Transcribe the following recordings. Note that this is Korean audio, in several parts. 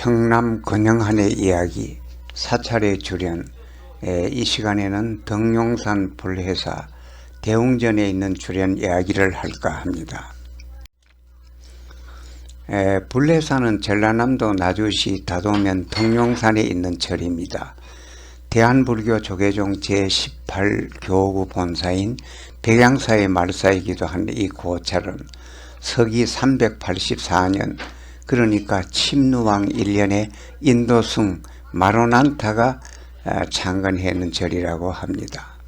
청남 근영한의 이야기 사찰의 주련 에, 이 시간에는 덕룡산 불회사 대웅전에 있는 주련 이야기를 할까 합니다. 에, 불회사는 전라남도 나주시 다도면 덕룡산에 있는 절입니다. 대한불교 조계종 제18교구 본사인 백양사의 말사이기도 한 이 고찰은 서기 384년 그러니까 침누왕 1년에 인도승 마로난타가 아, 창건했는 절이라고 합니다.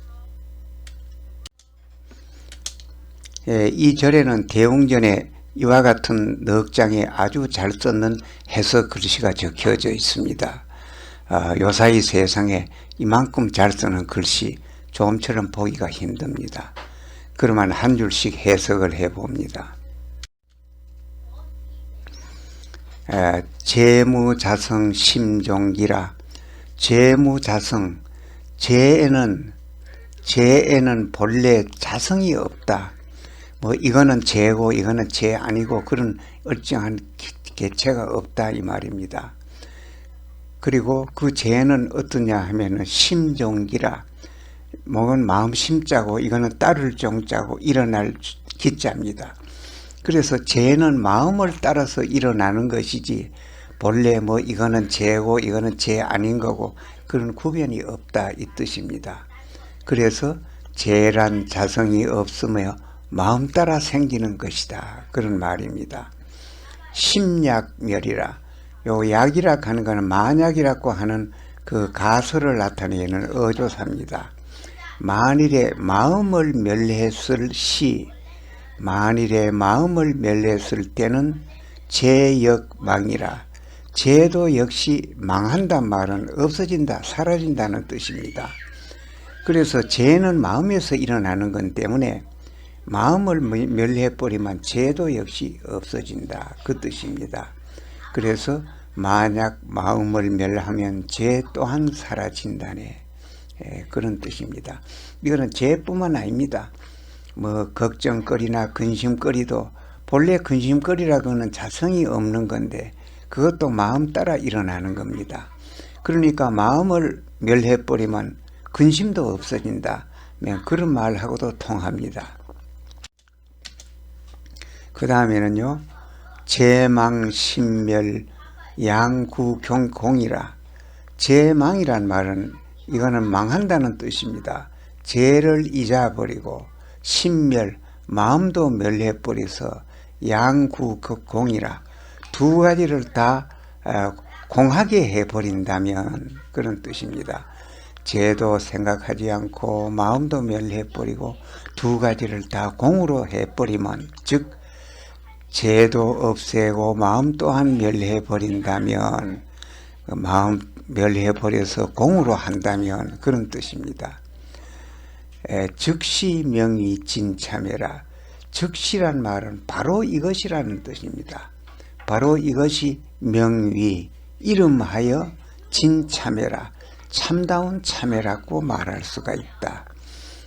예, 이 절에는 대웅전에 이와 같은 넉 장에 아주 잘 썼는 해석 글씨가 적혀져 있습니다. 아, 요사이 세상에 이만큼 잘 쓰는 글씨 조금처럼 보기가 힘듭니다. 그러면 한 줄씩 해석을 해봅니다. 에, 재무자성 심종기라 재무자성 재에는 재에는 본래 자성이 없다. 뭐 이거는 재고 이거는 재 아니고 그런 얼정한 기- 개체가 없다 이 말입니다. 그리고 그 재는 어떠냐 하면은 심종기라 뭐는 마음 심자고 이거는 따를 종자고 일어날 기자입니다. 그래서 죄는 마음을 따라서 일어나는 것이지 본래 뭐 이거는 죄고 이거는 죄 아닌 거고 그런 구별이 없다 이 뜻입니다. 그래서 죄란 자성이 없으며 마음 따라 생기는 것이다 그런 말입니다. 심약멸이라 요 약이라 하는 것은 만약이라고 하는 그 가설을 나타내는 어조사입니다. 만일에 마음을 멸했을 시 만일에 마음을 멸했을 때는 제역망이라 제도 역시 망한단 말은 없어진다 사라진다는 뜻입니다. 그래서 죄는 마음에서 일어나는 건 때문에 마음을 멸해버리면 죄도 역시 없어진다 그 뜻입니다. 그래서 만약 마음을 멸하면 죄 또한 사라진다네 예, 그런 뜻입니다. 이거는 죄뿐만 아닙니다. 뭐 걱정거리나 근심거리도 본래 근심거리라고는 자성이 없는 건데 그것도 마음 따라 일어나는 겁니다. 그러니까 마음을 멸해버리면 근심도 없어진다. 네, 그런 말하고도 통합니다. 그 다음에는요, 제망신멸 양구경공이라 제망이란 말은 이거는 망한다는 뜻입니다. 죄를 잊어버리고 신멸 마음도 멸해버려서 양구극공이라 두 가지를 다 어, 공하게 해버린다면 그런 뜻입니다. 죄도 생각하지 않고 마음도 멸해버리고 두 가지를 다 공으로 해버리면 즉 죄도 없애고 마음 또한 멸해버린다면 그 마음 멸해버려서 공으로 한다면 그런 뜻입니다. 에, 즉시 명이 진참해라. 즉시란 말은 바로 이것이라는 뜻입니다. 바로 이것이 명위, 이름하여 진참해라. 참다운 참회라고 말할 수가 있다.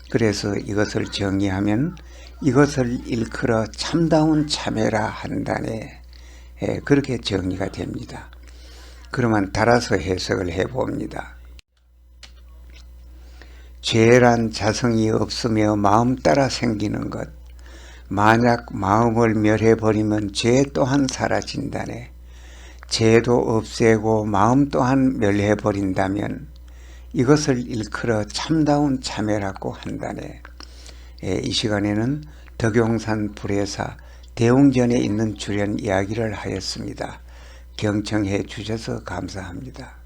그래서 이것을 정의하면 이것을 일컬어 참다운 참회라 한다네. 에, 그렇게 정의가 됩니다. 그러면 따라서 해석을 해봅니다. 죄란 자성이 없으며 마음 따라 생기는 것. 만약 마음을 멸해버리면 죄 또한 사라진다네. 죄도 없애고 마음 또한 멸해버린다면 이것을 일컬어 참다운 참회라고 한다네. 예, 이 시간에는 덕용산 불회사 대웅전에 있는 주련 이야기를 하였습니다. 경청해 주셔서 감사합니다.